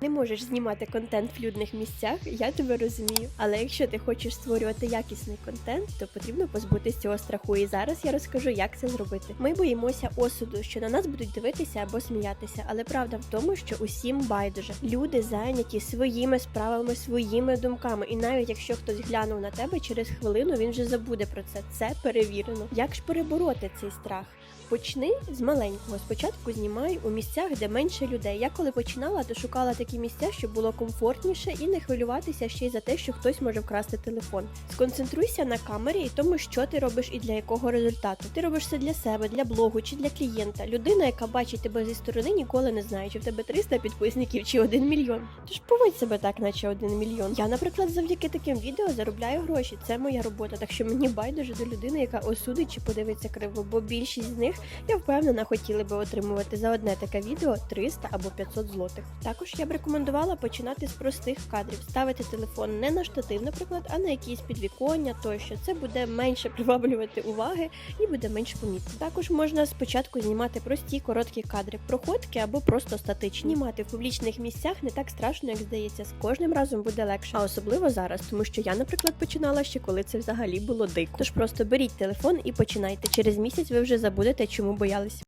Не можеш знімати контент в людних місцях, я тебе розумію. Але якщо ти хочеш створювати якісний контент, то потрібно позбутися цього страху. І зараз я розкажу, як це зробити. Ми боїмося осуду, що на нас будуть дивитися або сміятися. Але правда в тому, що усім байдуже. Люди зайняті своїми справами, своїми думками. І навіть якщо хтось глянув на тебе через хвилину, він вже забуде про це. Це перевірено. Як ж перебороти цей страх? Почни з маленького. Спочатку знімай у місцях, де менше людей. Я коли починала, то шукала такі місця, щоб було комфортніше і не хвилюватися ще й за те, що хтось може вкрасти телефон. Сконцентруйся на камері і тому, що ти робиш і для якого результату. Ти робиш це для себе, для блогу чи для клієнта. Людина, яка бачить тебе зі сторони, ніколи не знає, чи в тебе 300 підписників чи 1 мільйон. Тож поводь себе так, наче 1 мільйон. Я, наприклад, завдяки таким відео заробляю гроші. Це моя робота. Так що мені байдуже до людини, яка осудить чи подивиться криво, бо більшість з них я впевнена, хотіли би отримувати за одне таке відео 300 або 500 злотих. Також я рекомендувала починати з простих кадрів, ставити телефон не на штатив, наприклад, а на якісь підвіконня тощо. Це буде менше приваблювати уваги і буде менш помітно. Також можна спочатку знімати прості короткі кадри, проходки або просто статичні. Знімати в публічних місцях не так страшно, як здається. З кожним разом буде легше, а особливо зараз, тому що я, наприклад, починала ще коли це взагалі було дико. Тож просто беріть телефон і починайте. Через місяць ви вже забудете, чому боялись.